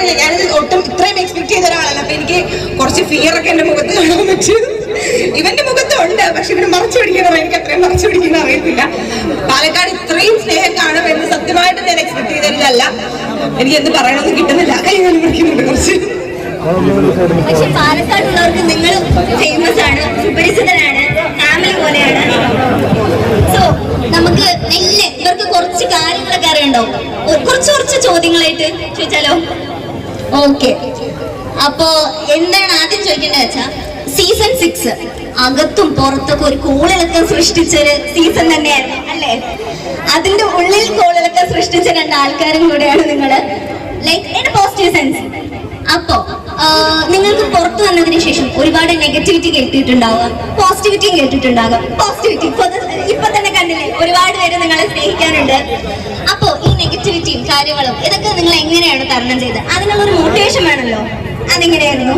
അറിയില്ല ഞാനിത് ഒട്ടും ഇത്രയും എക്സ്പെക്ട് ചെയ്ത ഒരാളല്ല. അപ്പൊ എനിക്ക് കുറച്ച് ഫിയർ ഒക്കെ എന്റെ മുഖത്ത് കാണാൻ പറ്റും. ഇവന്റെ മുഖത്തും ഉണ്ട് പക്ഷെ ഇവന് മറച്ചു പിടിക്കണം എനിക്ക് അത്രയും മറച്ചു പിടിക്കുന്ന അറിയത്തില്ല. പാലക്കാട് ഇത്രയും സ്നേഹം കാണും എന്ന് സത്യമായിട്ട് ഞാൻ എക്സ്പെക്ട് ചെയ്തിട്ടല്ല എനിക്ക് എന്ത് പറയണമെന്ന് കിട്ടുന്നില്ല. കൈ ഞാൻ പിടിക്കുന്നുണ്ട് കുറച്ച്. പക്ഷെ പാലക്കാടുള്ളവർക്ക് നിങ്ങൾ ഫേമസ് ആണ് സുപരിചിതനാണ് ഫാമിലി പോലെയാണ്. സോ നമുക്ക് നെല്ല് ഇവർക്ക് കുറച്ച് കാര്യങ്ങളൊക്കെ അറിയണ്ടോ? കുറച്ച് കുറച്ച് ചോദ്യങ്ങളായിട്ട് ചോദിച്ചാലോ? ഓക്കെ അപ്പോ എന്താണ് ആദ്യം ചോദിക്കേണ്ടത് വെച്ചാ സീസൺ സിക്സ് അകത്തും പുറത്തൊക്കെ ഒരു കോളിളക്കം സൃഷ്ടിച്ചൊരു സീസൺ തന്നെയായിരുന്നു അല്ലേ? അതിന്റെ ഉള്ളിൽ കോളിളക്കം സൃഷ്ടിച്ച രണ്ട് ആൾക്കാരും കൂടെയാണ് നിങ്ങൾ ലൈക്ക് ഇൻ പോസിറ്റീവ് സെൻസ് അപ്പോ നിങ്ങൾക്ക് പുറത്തു വന്നതിന് ശേഷം ഒരുപാട് നെഗറ്റിവിറ്റി കേട്ടിട്ടുണ്ടാവാം പോസിറ്റിവിറ്റിയും കേട്ടിട്ടുണ്ടാകാം പോസിറ്റിവിറ്റി ഇപ്പൊ തന്നെ കണ്ടില്ലേ ഒരുപാട് പേര് നിങ്ങളെ സ്നേഹിക്കാനുണ്ട് നെഗറ്റിവിറ്റിയും കാര്യങ്ങളും ഇതൊക്കെ നിങ്ങൾ എങ്ങനെയാണ് തരണം ചെയ്തത്? അതിനുള്ള ഒരു മോട്ടിവേഷൻ വേണമല്ലോ. അതെങ്ങനെയായിരുന്നു?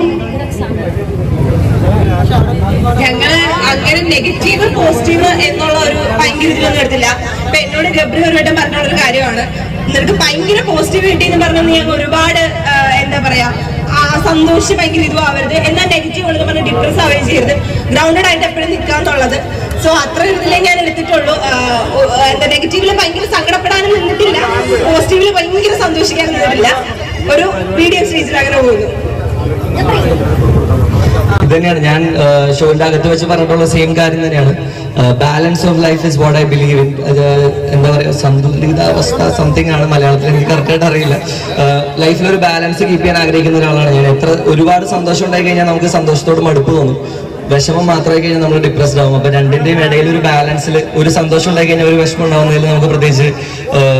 ഞങ്ങൾ അങ്ങനെ നെഗറ്റീവ് പോസിറ്റീവ് എന്നുള്ള ഒരു ഭയങ്കര ഇതിലൊന്നും എടുത്തില്ല. ഇപ്പൊ എന്നോട് ഗബ്രി ഒരു വട്ടം പറഞ്ഞ ഒരു കാര്യമാണ്. നിനക്ക് ഭയങ്കര പോസിറ്റീവ് കിട്ടി എന്ന് പറഞ്ഞാൽ ഞാൻ ഒരുപാട് എന്താ പറയാ സന്തോഷിച്ച് ഭയങ്കര ഇതും ആവരുത് എന്നാൽ നെഗറ്റീവ് ഉള്ളത് പറഞ്ഞ് ഡിപ്രസ് ആവുകയും ചെയ്യരുത്. ഗ്രൗണ്ടഡ് ആയിട്ട് എപ്പോഴും നിൽക്കാന്നുള്ളത് സോ അത്ര ഇതിലേ ഞാൻ എടുത്തിട്ടുള്ളൂ. എന്താ നെഗറ്റീവിൽ ഭയങ്കര സങ്കടപ്പെടാനും നിന്നിട്ടില്ല. നിന്നിട്ടില്ല ഒരു മീഡിയം സ്റ്റേജിൽ അങ്ങനെ പോകുന്നു. തന്നെയാണ് ഞാൻ ഷോന്റെ അകത്ത് വെച്ച് പറഞ്ഞിട്ടുള്ള സെയിം കാര്യം തന്നെയാണ്. Balance of life is what I believe in അത് എന്താ പറയുക സന്തുലിതാവസ്ഥ സംതിങ് ആണ് മലയാളത്തിൽ എനിക്ക് കറക്റ്റായിട്ട് അറിയില്ല. ലൈഫിൽ ഒരു ബാലൻസ് കീപ്പ് ചെയ്യാൻ ആഗ്രഹിക്കുന്ന ഒരാളാണ് ഞാൻ. എത്ര ഒരുപാട് സന്തോഷം ഉണ്ടായി കഴിഞ്ഞാൽ നമുക്ക് സന്തോഷത്തോട് മടുപ്പ് തോന്നും. വിഷമം മാത്രമായി കഴിഞ്ഞാൽ നമ്മൾ ഡിപ്രസ്ഡ് ആവും. അപ്പൊ രണ്ടിന്റെയും ഇടയിൽ ഒരു ബാലൻസിൽ ഒരു സന്തോഷം ഉണ്ടായി കഴിഞ്ഞാൽ ഒരു വിഷമം ഉണ്ടാവുന്നതിൽ നമുക്ക് പ്രത്യേകിച്ച്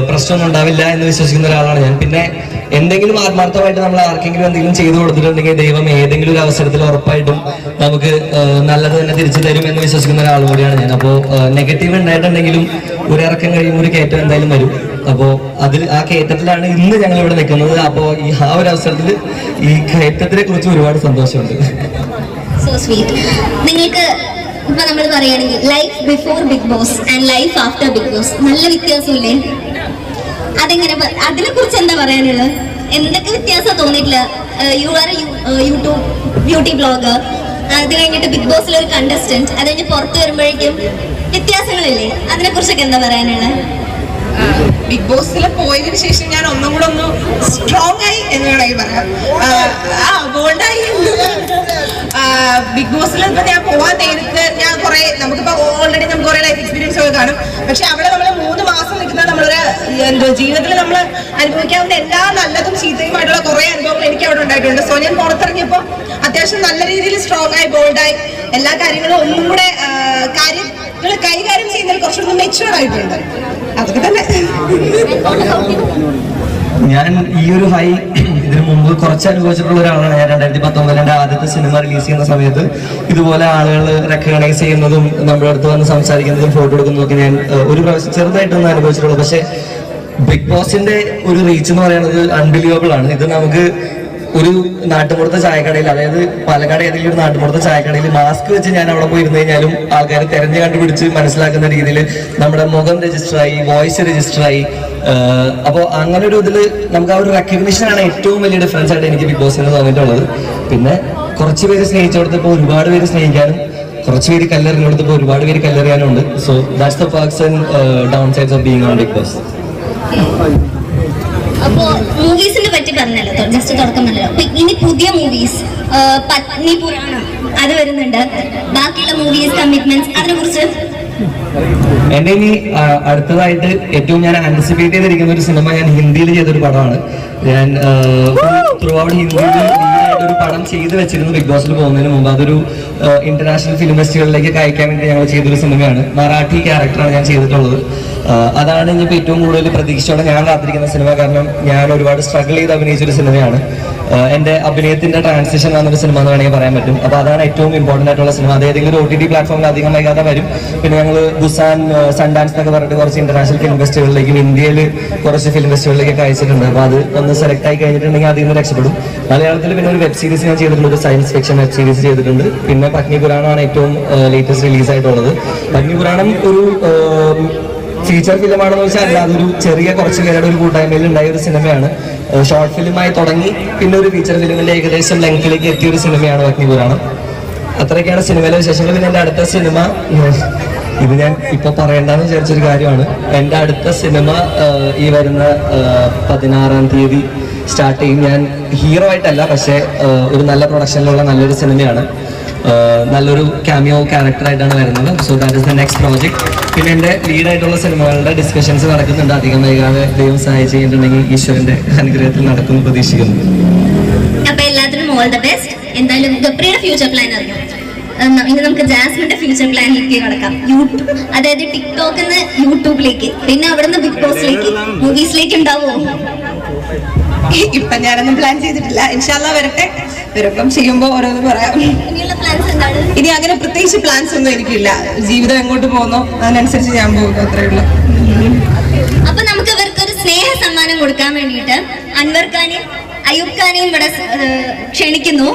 പ്രശ്നമൊന്നും ഉണ്ടാവില്ല എന്ന് വിശ്വസിക്കുന്ന ഒരാളാണ് ഞാൻ. പിന്നെ എന്തെങ്കിലും ആത്മാർത്ഥമായിട്ട് നമ്മൾ ആർക്കെങ്കിലും എന്തെങ്കിലും ചെയ്തു കൊടുത്തിട്ടുണ്ടെങ്കിൽ ദൈവം ഏതെങ്കിലും ഒരു അവസരത്തിൽ ഉറപ്പായിട്ടും നമുക്ക് നല്ലത് തന്നെ തിരിച്ചു തരും എന്ന് വിശ്വസിക്കുന്ന ഒരാൾ കൂടിയാണ് ഞാൻ. അപ്പോൾ നെഗറ്റീവ് ഉണ്ടായിട്ടുണ്ടെങ്കിലും ഒരു ഇറക്കം കഴിയുമ്പോൾ ഒരു കയറ്റം എന്തായാലും വരും. അപ്പോൾ അതിൽ ആ കയറ്റത്തിലാണ് ഇന്ന് ഞങ്ങൾ ഇവിടെ നിൽക്കുന്നത്. അപ്പോൾ ഈ ആ ഒരു അവസരത്തിൽ ഈ കയറ്റത്തിനെ കുറിച്ച് ഒരുപാട് സന്തോഷമുണ്ട്. നിങ്ങൾക്ക് ഇപ്പൊ നമ്മൾ പറയുകയാണെങ്കിൽ life before Big Boss and life after Big Boss നല്ല വ്യത്യാസമില്ലേ? അതെങ്ങനെ അതിനെ കുറിച്ച് എന്താ പറയാനുള്ളത്? എന്തൊക്കെ വ്യത്യാസം തോന്നിയിട്ടില്ല you are YouTube beauty blogger അത് കഴിഞ്ഞിട്ട് ബിഗ് ബോസിലെ ഒരു കണ്ടസ്റ്റന്റ് അത് കഴിഞ്ഞ് പുറത്ത് വരുമ്പോഴേക്കും വ്യത്യാസങ്ങളില്ലേ? അതിനെ കുറിച്ചൊക്കെ എന്താ പറയാനുള്ളത്? ബിഗ് ബോസിൽ പോയതിനു ശേഷം ഞാൻ ഒന്നും കൂടെ ഒന്ന് സ്ട്രോങ് ആയി എന്ന് വേണമെങ്കിൽ പറയാം. ആ, ബോൾഡായി ബിഗ് ബോസിൽ ഇപ്പൊ ഞാൻ പോവാൻ നേരത്ത് ഞാൻ കുറെ നമുക്കിപ്പോ ഓൾറെഡി നമുക്ക് കുറെ ലൈഫ് എക്സ്പീരിയൻസ് ഒക്കെ കാണും. പക്ഷെ അവിടെ നമ്മൾ മൂന്ന് മാസം നിൽക്കുന്ന നമ്മളൊരു എന്തോ ജീവിതത്തിൽ നമ്മൾ അനുഭവിക്കാവുന്ന എല്ലാ നല്ലതും ചീത്തയുമായിട്ടുള്ള കുറെ അനുഭവങ്ങൾ എനിക്ക് അവിടെ ഉണ്ടായിട്ടുണ്ട്. സോ ഞാൻ പുറത്തിറങ്ങിയപ്പോൾ അത്യാവശ്യം നല്ല രീതിയിൽ സ്ട്രോങ് ആയി ബോൾഡായി എല്ലാ കാര്യങ്ങളും ഒന്നും കൂടെ കാര്യം കാര്യങ്ങൾ കൈകാര്യം ചെയ്യുന്നതിൽ കുറച്ചുകൂടി മെച്ചുവർ ആയിട്ടുണ്ട്. അതൊക്കെ തന്നെ. ഞാൻ ഈ ഒരു ഹൈ ഇതിനു മുമ്പ് കുറച്ച് അനുഭവിച്ചിട്ടുള്ള ഒരാളാണ് ഞാൻ രണ്ടായിരത്തി പത്തൊമ്പതിൽ എന്റെ ആദ്യത്തെ സിനിമ റിലീസ് ചെയ്യുന്ന സമയത്ത് ഇതുപോലെ ആളുകൾ റെക്കഗ്നൈസ് ചെയ്യുന്നതും നമ്മുടെ അടുത്ത് വന്ന് സംസാരിക്കുന്നതും ഫോട്ടോ എടുക്കുന്നതും ഒക്കെ ഞാൻ ഒരു പ്രാവശ്യം ചെറുതായിട്ടൊന്നും അനുഭവിച്ചിട്ടുള്ളൂ. പക്ഷേ ബിഗ് ബോസിന്റെ ഒരു റീച്ച് എന്ന് പറയുന്നത് അൺബിലീവബിൾ ആണ്. ഇത് നമുക്ക് ഒരു നാട്ടുപുറത്തെ ചായക്കടയിൽ അതായത് പാലക്കാട് ഏതെങ്കിലും ഒരു നാട്ടുപുറത്തെ ചായക്കടയിൽ മാസ്ക് വെച്ച് ഞാൻ അവിടെ പോയി ഇരുന്ന് കഴിഞ്ഞാലും ആൾക്കാർ തെരഞ്ഞു കണ്ടുപിടിച്ച് മനസ്സിലാക്കുന്ന രീതിയിൽ നമ്മുടെ മുഖം രജിസ്റ്റർ ആയി വോയിസ് രജിസ്റ്റർ ആയി അപ്പോൾ അങ്ങനെ ഒരു ഇതിൽ നമുക്ക് ആ ഒരു റെക്കഗ്നിഷൻ ആണ് ഏറ്റവും വലിയ ഡിഫറൻസ് ആയിട്ട് എനിക്ക് ബിഗ് ബോസിന് തോന്നിയിട്ടുള്ളത്. പിന്നെ കുറച്ച് പേര് സ്നേഹിച്ചെടുത്തപ്പോൾ ഒരുപാട് പേര് സ്നേഹിക്കാനും കുറച്ച് പേര് കല്ലെറിഞ്ഞെടുത്തപ്പോൾ ഒരുപാട് പേര് കല്ലെറിയാനും ഉണ്ട് so that's the perks and downsides of being on Big Boss അപ്പോ മൂവീസിനെ പറഞ്ഞല്ലോ ജസ്റ്റ് അപ്പൊ ഇനി പുതിയ മൂവീസ് പത്നി പുരാണം അത് വരുന്നുണ്ട്. ബാക്കിയുള്ള മൂവീസ് കമ്മിറ്റ്മെന്റ്സ് അതിനെ കുറിച്ച് എന്റെ ഇനി അടുത്തതായിട്ട് ഏറ്റവും ഞാൻ ആന്റിസിപ്പേറ്റ് ചെയ്തിരിക്കുന്ന ഒരു സിനിമ ഞാൻ ഹിന്ദിയിൽ ചെയ്തൊരു പടമാണ്. ഞാൻ ത്രൂ ഔട്ട് ഹിന്ദിയിൽ ഒരു പടം ചെയ്ത് വെച്ചിരുന്നു ബിഗ് ബോസിൽ പോകുന്നതിന് മുമ്പ്. അതൊരു ഇന്റർനാഷണൽ ഫിലിം ഫെസ്റ്റിവലിലേക്ക് അയക്കാൻ വേണ്ടി ഞങ്ങൾ ചെയ്തൊരു സിനിമയാണ് മറാഠി ക്യാരക്ടറാണ് ഞാൻ ചെയ്തിട്ടുള്ളത്. അതാണ് ഇനിയിപ്പോൾ ഏറ്റവും കൂടുതൽ പ്രതീക്ഷയോടെ ഞാൻ കാത്തിരിക്കുന്ന സിനിമ. കാരണം ഞാൻ ഒരുപാട് സ്ട്രഗിൾ ചെയ്ത് അഭിനയിച്ചൊരു സിനിമയാണ്. എന്റെ അഭിനയത്തിന്റെ ട്രാൻസിഷൻ വന്നൊരു സിനിമ എന്ന് വേണമെങ്കിൽ പറയാൻ പറ്റും. അപ്പോൾ അതാണ് ഏറ്റവും ഇമ്പോർട്ടന്റ് ആയിട്ടുള്ള സിനിമ. അത് ഏതെങ്കിലും ഒരു ടി ടി പ്ലാറ്റ്ഫോമിൽ അധികം വൈകാതെ വരും. പിന്നെ ഞങ്ങൾ ബുസാൻ സൺഡാൻസ് എന്നൊക്കെ പറഞ്ഞിട്ട് കുറച്ച് ഇന്റർനാഷണൽ ഫിലിം ഫെസ്റ്റിവലിലേക്കും ഇന്ത്യയിൽ കുറച്ച് ഫിലിം ഫെസ്റ്റിവലിലേക്കൊക്കെ അയച്ചിട്ടുണ്ട്. അപ്പോൾ അത് ഒന്ന് സെലക്ട് ആയി കഴിഞ്ഞിട്ടുണ്ടെങ്കിൽ അതിൽ നിന്ന് രക്ഷപ്പെടും. മലയാളത്തിൽ പിന്നെ ഒരു വെബ് സീരീസ് ഞാൻ ചെയ്തിട്ടുണ്ട്. സയൻസ് ഫിക്ഷൻ വെബ് സീരീസ് ചെയ്തിട്ടുണ്ട്. പിന്നെ പത്നി പുരാണമാണ് ഏറ്റവും ലേറ്റസ്റ്റ് റിലീസ് ആയിട്ടുള്ളത്. പത്നി പുരാണം ഒരു ഫീച്ചർ ഫിലിമാണെന്ന് വെച്ചാൽ അല്ല അതൊരു ചെറിയ കുറച്ച് പേരുടെ ഒരു കൂട്ടായ്മയിൽ ഉണ്ടായ ഒരു സിനിമയാണ്. ഷോർട്ട് ഫിലിമായി തുടങ്ങി പിന്നെ ഒരു ഫീച്ചർ ഫിലിമിന്റെ ഏകദേശം ലെങ്കിലേക്ക് എത്തിയ ഒരു സിനിമയാണ് അഗ്നിപുരാണം അത്രയൊക്കെയാണ് സിനിമയിലെ വിശേഷങ്ങൾ. പിന്നെ എന്റെ അടുത്ത സിനിമ ഇത് ഞാൻ ഇപ്പൊ പറയേണ്ടെന്ന് വിചാരിച്ചൊരു കാര്യമാണ്. എന്റെ അടുത്ത സിനിമ ഈ വരുന്ന പതിനാറാം തീയതി സ്റ്റാർട്ട് ചെയ്യും. ഞാൻ ഹീറോ ആയിട്ടല്ല പക്ഷേ ഒരു നല്ല പ്രൊഡക്ഷനിലുള്ള നല്ലൊരു സിനിമയാണ്. നല്ലൊരു ക്യാമിയോ ക്യാരക്ടറായിട്ടാണ് വരുന്നത്. So that is the next project പിന്നെ എന്റെ ലീഡായിട്ടുള്ള സിനിമകളുടെ ഡിസ്കഷൻസ് നടക്കുന്നുണ്ട്. അധികം വൈകാതെ ദൈവം സഹായിച്ചു കഴിഞ്ഞിട്ടുണ്ടെങ്കിൽ ഈശ്വരന്റെ അനുഗ്രഹത്തിൽ നടക്കുമെന്ന് പ്രതീക്ഷിക്കുന്നു. അപ്പൊ എല്ലാത്തിനും ഓൾ ദ ബെസ്റ്റ് എന്തായാലും ഗബ്രിയുടെ ഫ്യൂച്ചർ പ്ലാൻ അറിയാം? ഉം, ഇനി നമുക്ക് ജാസ്മിന്റെ ഫ്യൂച്ചർ പ്ലാനിലേക്ക് കടക്കാം യൂട്യൂബ് അതായത് ടിക്ടോക്കിൽ നിന്ന് യൂട്യൂബിലേക്ക് പിന്നെ അവിടെ നിന്ന് ബിഗ് ബോസിലേക്ക് മൂവീസിലേക്ക് ഉണ്ടാവുമോ ഇപ്പൊ ഞാനൊന്നും പ്ലാൻ ചെയ്തിട്ടില്ല. ഇൻഷാല്ല വരട്ടെ. വരുമ്പം ചെയ്യുമ്പോ ഓരോന്ന് പറയാം. ഇനി അങ്ങനെ പ്രത്യേകിച്ച് പ്ലാൻസ് ഒന്നും എനിക്കില്ല. ജീവിതം എങ്ങോട്ട് പോകുന്നോ? അതിനനുസരിച്ച് ഞാൻ പോകുന്നു അത്രേ ഉള്ളൂ. അപ്പൊ നമുക്ക് ഇവർക്ക് ഒരു സ്നേഹ സമ്മാനം കൊടുക്കാൻ വേണ്ടിയിട്ട് അൻവർ ഖാനെയും അയൂബ് ഖാനെയും ഇവിടെ ക്ഷണിക്കുന്നു.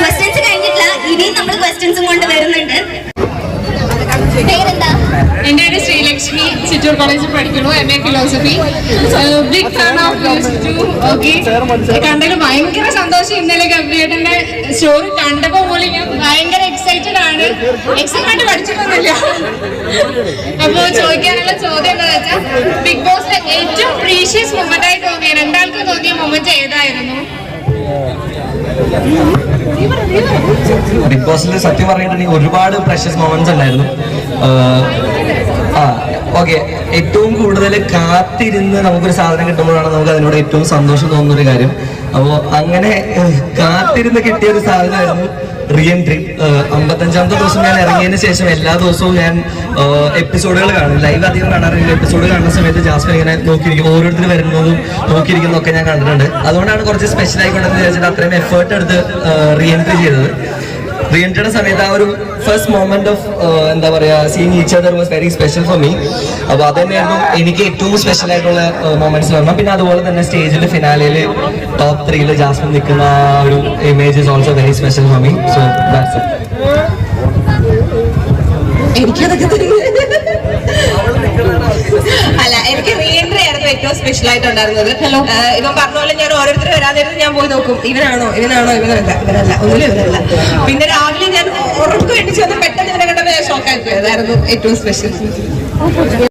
ക്വസ്റ്റ്യൻസ് കഴിഞ്ഞിട്ടില്ല. ഇനിയും നമ്മൾ ക്വസ്റ്റ്യൻസും കൊണ്ട് വരുന്നുണ്ട്. എന്റെ പേര് ശ്രീലക്ഷ്മി. ചിറ്റൂർ കോളേജിൽ പഠിക്കുന്നു. M A philosophy big fan of okay. കണ്ടതിൽ ഭയങ്കര സന്തോഷം ഇന്നലെ ഗബ്രിയേട്ടന്റെ സ്റ്റോറി കണ്ടപ്പോ പോലും ഞാൻ ഭയങ്കര എക്സൈറ്റഡ് ആണ്. എക്സൈറ്റ്മെന്റ് പഠിച്ചിട്ടൊന്നുമില്ല. അപ്പോൾ ചോദിക്കാനുള്ള ചോദ്യം എന്താ വെച്ചാൽ ബിഗ് ബോസിലെ ഏറ്റവും പ്രീഷ്യസ് മൊമെന്റ് ആയിട്ട് തോന്നിയ രണ്ടാൾക്ക് തോന്നിയ മൊമെന്റ് ഏതായിരുന്നു? ബിഗ് ബോസിൽ സത്യം പറഞ്ഞിട്ടുണ്ടെങ്കിൽ ഒരുപാട് പ്രഷ്യസ് മൊമെന്റ്സ് ഉണ്ടായിരുന്നു. ഓക്കെ ഏറ്റവും കൂടുതൽ കാത്തിരുന്ന് നമുക്കൊരു സാധനം കിട്ടുമ്പോഴാണ് നമുക്ക് അതിനോട് ഏറ്റവും സന്തോഷം തോന്നുന്ന ഒരു കാര്യം. അപ്പോൾ അങ്ങനെ കാത്തിരുന്ന് കിട്ടിയ ഒരു സാധനമായിരുന്നു റീ എൻട്രി അമ്പത്തഞ്ചാമത്തെ ദിവസം ഞാൻ ഇറങ്ങിയതിന് ശേഷം എല്ലാ ദിവസവും ഞാൻ എപ്പിസോഡുകൾ കാണും. ലൈവ് അധികം കാണാറില്ല. എപ്പിസോഡ് കാണുന്ന സമയത്ത് ജാസ്മിൻ ഇങ്ങനെ നോക്കിയിരിക്കും. ഓരോരുത്തർ വരുന്നതും നോക്കിയിരിക്കുന്നതൊക്കെ ഞാൻ കണ്ടിട്ടുണ്ട്. അതുകൊണ്ടാണ് കുറച്ച് സ്പെഷ്യൽ ആയിക്കൊണ്ടെന്ന് വിചാരിച്ചിട്ട് അത്രയും എഫേർട്ട് എടുത്ത് റീ എൻട്രി ചെയ്തത്. റീ എൻട്രിയുടെ സമയത്ത് ആ ഒരു ഫസ്റ്റ് മൊമെന്റ് ഓഫ് എന്താ പറയാ seeing each other was very special for me അപ്പൊ അത് തന്നെയായിരുന്നു എനിക്ക് ഏറ്റവും സ്പെഷ്യൽ ആയിട്ടുള്ള മൊമെന്റ്സ് പറഞ്ഞാൽ. പിന്നെ അതുപോലെ തന്നെ സ്റ്റേജിൽ ഫിനാലയിൽ ടോപ്പ് ത്രീയിൽ ജാസ്മിൻ നിൽക്കുന്ന ആ ഒരു image is also very special for me so that's എനിക്കതൊക്കെ. അല്ല ഏറ്റവും സ്പെഷ്യൽ ആയിട്ട് ഉണ്ടായിരുന്നത് ഹലോ ഇവൻ പറഞ്ഞ പോലെ ഞാൻ ഓരോരുത്തർ വരാതിരുന്ന് ഞാൻ പോയി നോക്കും. ഇവനാണോ ഇവനാണോ ഇവനല്ല ഇവനല്ല ഒന്നിലും ഇവനല്ല. പിന്നെ രാവിലെ ഞാൻ ഉറപ്പ് വേണ്ടി ചെന്ന് പെട്ടെന്ന് ഇവനെ കണ്ടപ്പോൾ ഞാൻ ഷോക്കായി പോയതായിരുന്നു ഏറ്റവും സ്പെഷ്യൽ